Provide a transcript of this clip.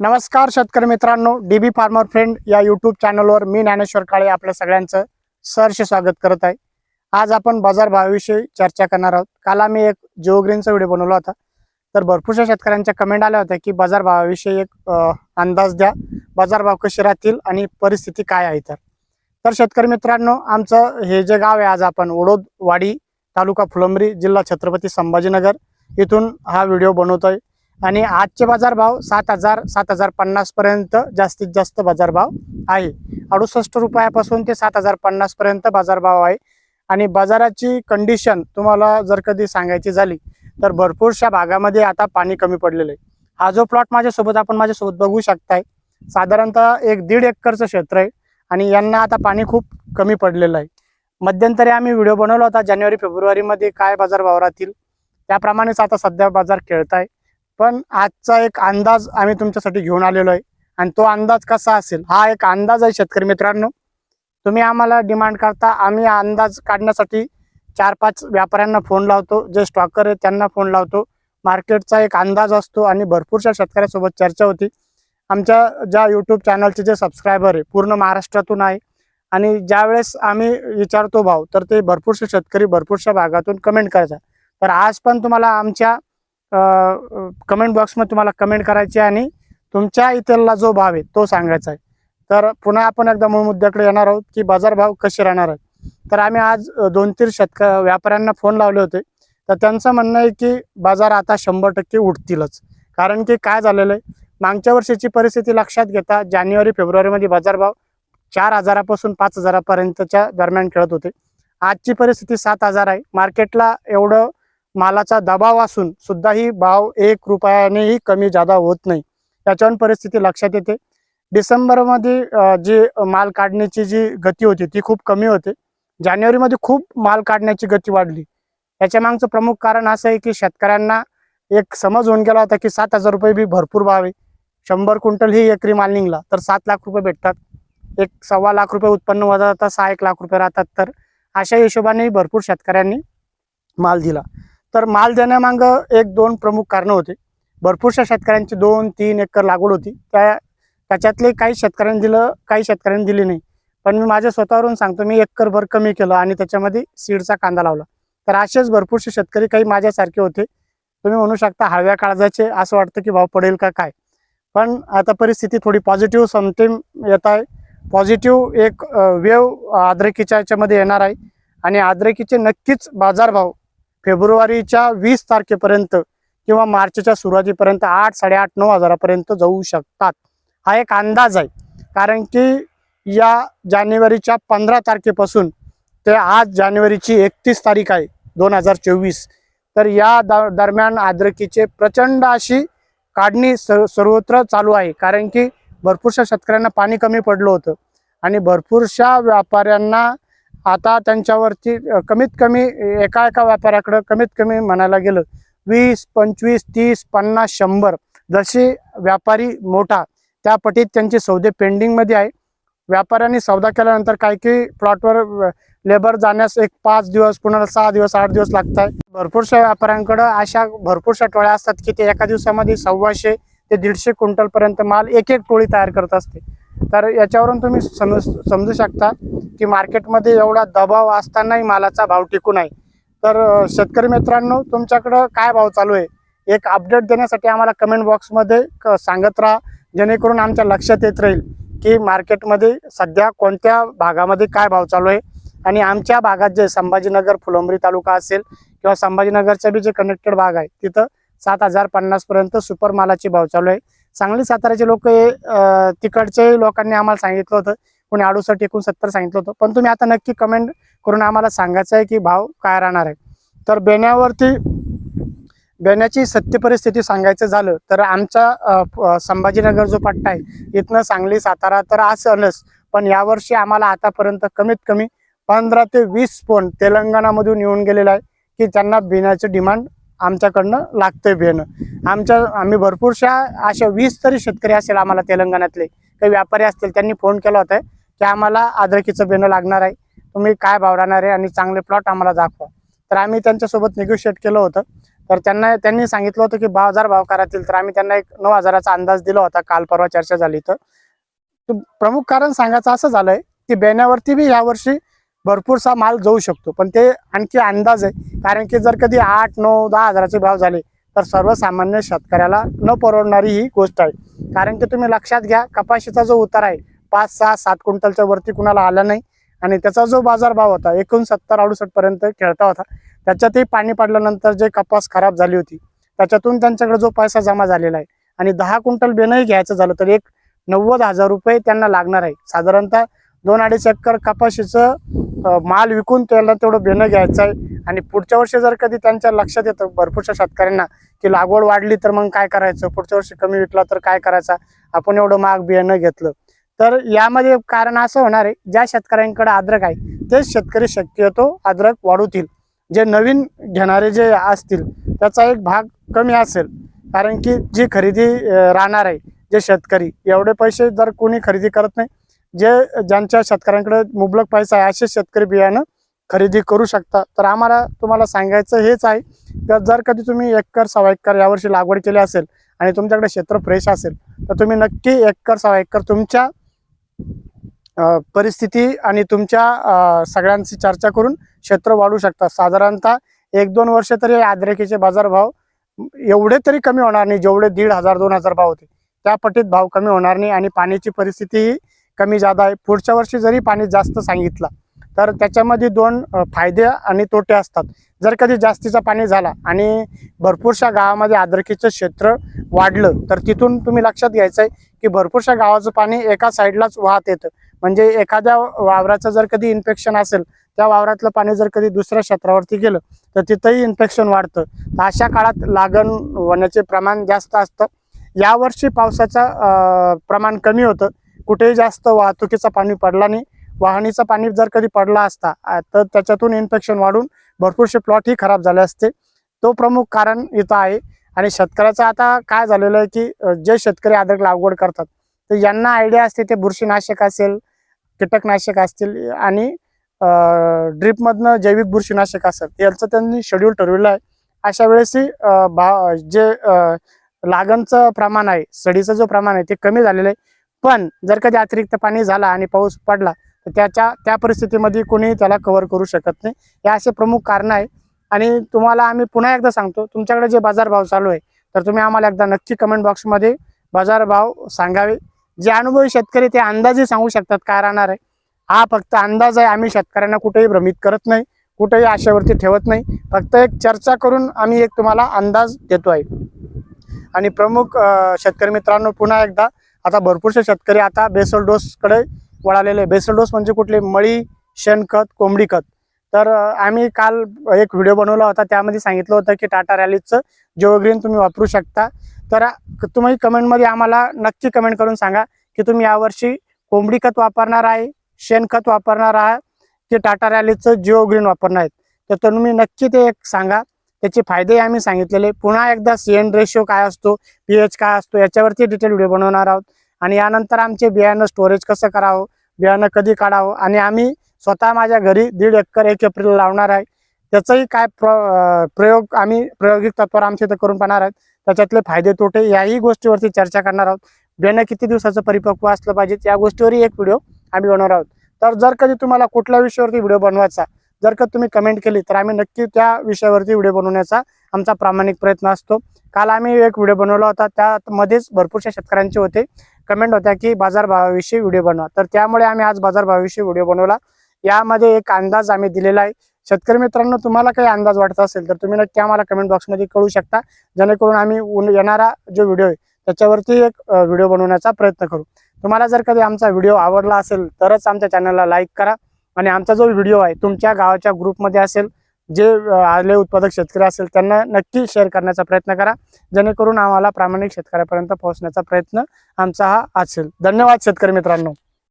नमस्कार शेतकरी मित्रांनो डी बी फार्मर फ्रेंड या यूट्यूब चॅनलवर मी ज्ञानेश्वर काळे आपल्या सगळ्यांचं सहर्ष स्वागत करत आहे. आज आपण बाजार भावाविषयी चर्चा करणार आहोत. काल आम्ही एक जिओ ग्रीनचा व्हिडिओ बनवला होता. तर भरपूरशा शेतकऱ्यांच्या कमेंट आल्या होत्या की बाजार भावाविषयी एक अंदाज द्या. बाजारभाव कसे राहतील आणि परिस्थिती काय आहे तर तर शेतकरी मित्रांनो आमचं हे जे गाव आहे आज आपण ओडोदवाडी तालुका फुलंबरी जिल्हा छत्रपती संभाजीनगर इथून हा व्हिडिओ बनवतोय. आणि आजचे बाजारभाव सात हजार सात हजार पन्नासपर्यंत जास्तीत जास्त बाजारभाव आहे. अडुसष्ट रुपयापासून ते सात हजार पन्नासपर्यंत बाजारभाव आहे. आणि बाजाराची कंडिशन तुम्हाला जर कधी सांगायची झाली तर भरपूरशा भागामध्ये आता पाणी कमी पडलेलं आहे. हा जो प्लॉट माझ्यासोबत आपण माझ्यासोबत बघू शकताय साधारणतः एक दीड एकरचं क्षेत्र आहे आणि यांना आता पाणी खूप कमी पडलेलं आहे. मध्यंतरी आम्ही व्हिडिओ बनवला होता जानेवारी फेब्रुवारीमध्ये काय बाजारभाव राहतील त्याप्रमाणेच आता सध्या बाजार खेळत आहे पण आजचा एक अंदाज आम्ही तुमच्यासाठी घेऊन आलेलो आहे. आणि तो अंदाज कसा असेल? हा एक अंदाज आहे शेतकरी मित्रांनो. तुम्ही आम्हाला डिमांड करता आम्ही हा अंदाज काढण्यासाठी चार पाच व्यापाऱ्यांना फोन लावतो. जे स्टॉकर आहेत त्यांना फोन लावतो. मार्केटचा एक अंदाज असतो आणि भरपूरशा शेतकऱ्यासोबत चर्चा होती. आमच्या ज्या यूट्यूब चॅनलचे जे सबस्क्रायबर आहे पूर्ण महाराष्ट्रातून आहे. आणि ज्यावेळेस आम्ही विचारतो भाव तर ते भरपूरसे शेतकरी भरपूरशा भागातून कमेंट करायचा तर आज पण तुम्हाला आमच्या कमेंट बॉक्समध्ये तुम्हाला कमेंट करायची आहे आणि तुमच्या इथला जो भाव आहे तो सांगायचा आहे. तर पुन्हा आपण एकदा मूळ मुद्द्याकडे येणार आहोत की बाजारभाव कसे राहणार आहेत. तर आम्ही आज दोन तीन शेतक व्यापाऱ्यांना फोन लावले होते. तर त्यांचं म्हणणं आहे की बाजार आता शंभर टक्के उठतीलच कारण की काय झालेलं आहे? मागच्या वर्षीची परिस्थिती लक्षात घेता जानेवारी फेब्रुवारीमध्ये बाजारभाव चार हजारापासून पाच हजारापर्यंतच्या दरम्यान खेळत होते. आजची परिस्थिती सात हजार आहे. मार्केटला एवढं मालाचा दबाव असून सुद्धाही भाव एक रुपयानेही कमी जादा होत नाही. त्याच्यावर परिस्थिती लक्षात येते. डिसेंबरमध्ये जी माल काढण्याची जी गती होती ती खूप कमी होते. जानेवारीमध्ये खूप माल काढण्याची गती वाढली. याच्या मागचं प्रमुख कारण असं आहे की शेतकऱ्यांना एक समज होऊन गेला होता की सात हजार रुपये बी भरपूर भाव आहे. शंभर क्विंटल ही एकरी माल निघला तर सात लाख रुपये भेटतात. एक सव्वा लाख रुपये उत्पन्न वजा जातात सहा एक लाख रुपये राहतात. तर अशा हिशोबाने भरपूर शेतकऱ्यांनी माल दिला. तर माल देण्यामागं एक दोन प्रमुख कारणं होते. भरपूरशा शेतकऱ्यांची दोन तीन एकर लागवड होती. त्या त्याच्यातले काही शेतकऱ्यांनी दिलं काही शेतकऱ्यांनी दिली नाही. पण मी माझ्या स्वतःवरून सांगतो मी एकरभर कमी केलं आणि त्याच्यामध्ये सीडचा कांदा लावला. तर असेच भरपूरसे शेतकरी काही माझ्यासारखे होते. तुम्ही म्हणू शकता हळव्या काळजाचे असं वाटतं की भाव पडेल का काय? पण आता परिस्थिती थोडी पॉझिटिव्ह समटेम येत आहे. पॉझिटिव्ह एक वेव आद्रकीच्या याच्यामध्ये येणार आहे. आणि आद्रकीचे नक्कीच बाजारभाव फेब्रुवारीच्या वीस तारखेपर्यंत किंवा मार्चच्या सुरुवातीपर्यंत आठ साडेआठ नऊ हजारापर्यंत जाऊ शकतात. हा एक अंदाज आहे. कारण की या जानेवारीच्या पंधरा तारखेपासून ते आज जानेवारीची एकतीस तारीख आहे दोन हजार चोवीस. तर या द दरम्यान आद्रकीचे प्रचंड अशी काढणी स सर्वत्र चालू आहे. कारण की भरपूरशा शेतकऱ्यांना पाणी कमी पडलं होतं. आणि भरपूरशा व्यापाऱ्यांना आता त्यांच्यावरती कमीत कमी एका एका व्यापाऱ्याकडं कमीत कमी म्हणायला गेलं वीस पंचवीस तीस पन्नास शंभर जसे व्यापारी मोठा त्या पटीत त्यांचे सौदे पेंडिंगमध्ये आहे. व्यापाऱ्यांनी सौदा केल्यानंतर काही काही प्लॉटवर लेबर जाण्यास एक पाच दिवस पुन्हा सहा दिवस आठ दिवस लागत आहे भरपूरशा व्यापाऱ्यांकडं अशा भरपूरशा टोळ्या असतात की ते एका दिवसामध्ये सव्वाशे ते दीडशे क्विंटलपर्यंत माल एक एक टोळी तयार करत असते. तर याच्यावरून तुम्ही समज समजू शकता की मार्केटमध्ये एवढा दबाव असतानाही मालाचा भाव टिकून आहे तर शेतकरी मित्रांनो तुमच्याकडं काय भाव चालू आहे? एक अपडेट देण्यासाठी आम्हाला कमेंट बॉक्समध्ये क- सांगत राहा. जेणेकरून आमच्या लक्षात येत राहील की मार्केटमध्ये सध्या कोणत्या भागामध्ये काय भाव चालू आहे. आणि आमच्या भागात जे संभाजीनगर फुलंबरी तालुका असेल किंवा संभाजीनगरचे बी जे कनेक्टेड भाग आहे तिथं सात हजार पन्नासपर्यंत सुपर मालाचे भाव चालू आहे. सांगली साताऱ्याचे लोक तिकडचे लोकांनी आम्हाला सांगितलं होतं. कोणी अडुसष्ट एकोणसत्तर सांगितलं होतं. पण तुम्ही आता नक्की कमेंट करून आम्हाला सांगायचं आहे की भाव काय राहणार आहे. तर बेण्यावरती बेण्याची सत्य परिस्थिती सांगायचं झालं तर आमचा संभाजीनगर जो पट्टा आहे इथनं सांगली सातारा तर असणच पण यावर्षी आम्हाला आतापर्यंत कमीत कमी पंधरा ते वीस फोन तेलंगणामधून येऊन गेलेला आहे की त्यांना बिण्याचं डिमांड आमच्याकडनं लागतंय भेणं. आमच्या आम्ही भरपूरशा अशा वीस तरी शेतकरी असेल आम्हाला तेलंगणातले. काही व्यापारी असतील त्यांनी फोन केला होता की आम्हाला अद्रकीचं बेणं लागणार आहे. तुम्ही काय भाव राहणार आहे आणि चांगले प्लॉट आम्हाला दाखवा. तर आम्ही त्यांच्यासोबत निगोशिएट केलं होतं. तर त्यांना त्यांनी सांगितलं होतं की बाजार भाव करातील तर आम्ही त्यांना एक नऊ हजाराचा अंदाज दिला होता. काल परवा चर्चा झाली तर. तर प्रमुख कारण सांगायचं असं झालंय की बेण्यावरती बी यावर्षी भरपूरसा माल जाऊ शकतो. पण ते आणखी अंदाज आहे. कारण की जर कधी आठ नऊ दहा हजाराचे भाव झाले तर सर्वसामान्य शेतकऱ्याला न परवडणारी ही गोष्ट आहे. कारण की तुम्ही लक्षात घ्या कपाशीचा जो उतार आहे पाच सहा सात क्विंटलच्या वरती कुणाला आला नाही. आणि त्याचा जो बाजार भाव होता एकोणसत्तर अडुसष्ट पर्यंत खेळता होता. त्याच्यातही पाणी पडल्यानंतर जे कपास खराब झाली होती त्याच्यातून त्यांच्याकडे जो पैसा जमा झालेला आहे. आणि दहा क्विंटल बेनही घ्यायचं झालं तर एक नव्वद हजार रुपये त्यांना लागणार आहे. साधारणतः दोन अडीच एकर कपाशीचं माल विकून त्याला तेवढं बेनं घ्यायचं आहे. आणि पुढच्या वर्षी जर कधी त्यांच्या लक्षात येतं भरपूरशा शेतकऱ्यांना की लागवड वाढली तर मग काय करायचं? पुढच्या वर्षी कमी विकला तर काय करायचा? आपण एवढं महाग बियाणं घेतलं. तर यामध्ये कारण असं होणार आहे ज्या शेतकऱ्यांकडे अद्रक आहे तेच शेतकरी शक्यतो अद्रक वाढवतील. जे नवीन घेणारे जे असतील त्याचा एक भाग कमी असेल. कारण की जी खरेदी राहणार आहे जे शेतकरी एवढे पैसे जर कोणी खरेदी करत नाही जे ज्यांच्या शेतकऱ्यांकडे मुबलक पैसा आहे असे शेतकरी बियाणं खरेदी करू शकता. तर आम्हाला तुम्हाला सांगायचं हेच आहे की जर कधी तुम्ही एकर सव्वा एकर यावर्षी लागवड केली असेल आणि तुमच्याकडे क्षेत्र फ्रेश असेल तर तुम्ही नक्की एकर सव्वा एकर तुमच्या परिस्थिती आणि तुमच्या सगळ्यांशी चर्चा करून क्षेत्र वाढू शकता. साधारणतः एक दोन वर्ष तरी आद्रेकीचे बाजारभाव एवढे तरी कमी होणार नाही जेवढे दीड हजार दोन हजार भाव होते. त्या पटीत भाव कमी होणार नाही आणि पाण्याची परिस्थितीही कमी जादा आहे. पुढच्या वर्षी जरी पाणी जास्त सांगितलं तर त्याच्यामध्ये दोन फायदे आणि तोटे असतात. जर कधी जास्तीचा पाणी झाला आणि भरपूरशा गावामध्ये आद्रकीचं क्षेत्र वाढलं तर तिथून तुम्ही लक्षात घ्यायचं आहे की भरपूरशा गावाचं पाणी एका साईडलाच वाहत येतं. म्हणजे एखाद्या वावराचं जर कधी इन्फेक्शन असेल त्या वावरातलं पाणी जर कधी दुसऱ्या क्षेत्रावरती गेलं तर तिथंही इन्फेक्शन वाढतं. तर अशा काळात लागण होण्याचे प्रमाण जास्त असतं. यावर्षी पावसाचं प्रमाण कमी होतं. कुठेही जास्त वाहतुकीचा पाणी पडला नाही. वाहनीचं पाणी जर कधी पडला असता तर त्याच्यातून इन्फेक्शन वाढून भरपूरसे प्लॉटही खराब झाले असते. तो प्रमुख कारण इथं आहे. आणि शेतकऱ्याचं आता काय झालेलं आहे की जे शेतकरी अद्रक लागवड करतात तर यांना आयडिया असते ते बुरशीनाशक असेल कीटकनाशक असतील आणि ड्रीपमधनं जैविक बुरशीनाशक असेल यांचं त्यांनी शेड्यूल ठरवलं आहे. अशा वेळेसही भा जे लागणचं प्रमाण आहे सडीचं जो प्रमाण आहे ते कमी झालेलं आहे. पण जर कधी अतिरिक्त पाणी झाला आणि पाऊस पडला तर त्याच्या त्या परिस्थितीमध्ये कोणी त्याला कव्हर करू शकत नाही. हे असे प्रमुख कारण आहे आणि तुम्हाला आम्ही पुन्हा एकदा सांगतो तुमच्याकडे जे बाजारभाव चालू आहे तर तुम्ही आम्हाला एकदा नक्की कमेंट बॉक्समध्ये बाजारभाव सांगावे. जे अनुभवी शेतकरी ते अंदाजे सांगू शकतात काय राहणार आहे. हा फक्त अंदाज आहे. आम्ही शेतकऱ्यांना कुठेही भ्रमित करत नाही कुठेही आशेवरती ठेवत नाही. फक्त एक चर्चा करून आम्ही एक तुम्हाला अंदाज देतो आहे. आणि प्रमुख शेतकरी मित्रांनो पुन्हा एकदा आता भरपूरसे शेतकरी आता बेसल डोसकडे वळालेले बेसल डोस म्हणजे कुठले? मळी शेणखत कोंबडी खत. तर आम्ही काल एक व्हिडिओ बनवला होता. त्यामध्ये सांगितलं होतं की टाटा रॅलीचं जिओग्रीन तुम्ही वापरू शकता. तर तुम्ही कमेंटमध्ये आम्हाला नक्की कमेंट करून सांगा की तुम्ही यावर्षी कोंबडी खत वापरणार आहे शेणखत वापरणार आहे की टाटा रॅलीचं जिओ ग्रीन वापरणार आहेत. तर तुम्ही नक्की ते एक सांगा. त्याचे फायदे आम्ही सांगितलेले. पुन्हा एकदा सी एन रेशो काय असतो पी एच काय असतो याच्यावरती डिटेल व्हिडिओ बनवणार आहोत. आणि यानंतर आमचे बियाणं स्टोरेज कसं करावं बियाणं कधी काढावं आणि आम्ही स्वतः माझ्या घरी दीड एकर एक एप्रिल लावणार आहे. त्याचंही काय प्र प्रयोग आम्ही प्रायोगिक तत्वावर आमच्या इथं करून पाहणार आहोत. त्याच्यातले फायदे तोटे याही गोष्टीवरती चर्चा करणार आहोत. बियाणं किती दिवसाचं परिपक्व असलं पाहिजे या गोष्टीवरही एक व्हिडिओ आम्ही बनवणार आहोत. तर जर कधी तुम्हाला कुठल्या विषयावरती व्हिडिओ बनवायचा जर का तुम्ही कमेंट केली तर आम्ही नक्की त्या विषयावरती व्हिडिओ बनवण्याचा आमचा प्रामाणिक प्रयत्न असतो. काल आम्ही एक व्हिडिओ बनवला होता त्यामध्येच भरपूरशा शेतकऱ्यांचे होते. कमेंट होत्या की बाजारभावाविषयी व्हिडिओ बनवा. तर त्यामुळे आम्ही आज बाजारभावाविषयी व्हिडिओ बनवला. यामध्ये एक अंदाज आम्ही दिलेला आहे. शेतकरी मित्रांनो तुम्हाला काही अंदाज वाटत असेल तर तुम्ही नक्की आम्हाला कमेंट बॉक्समध्ये कळू शकता. जेणेकरून आम्ही येणारा जो व्हिडिओ आहे त्याच्यावरती एक व्हिडिओ बनवण्याचा प्रयत्न करू. तुम्हाला जर कधी आमचा व्हिडिओ आवडला असेल तरच आमच्या चॅनलला लाईक करा. आणि आमचा जो व्हिडिओ आहे तुमच्या गावाच्या ग्रुपमध्ये असेल जे आले उत्पादक शेतकरी असेल त्यांना नक्की शेअर करण्याचा प्रयत्न करा. जेणेकरून आम्हाला प्रामाणिक शेतकऱ्यापर्यंत पोहोचण्याचा प्रयत्न आमचा हा असेल. धन्यवाद शेतकरी मित्रांनो.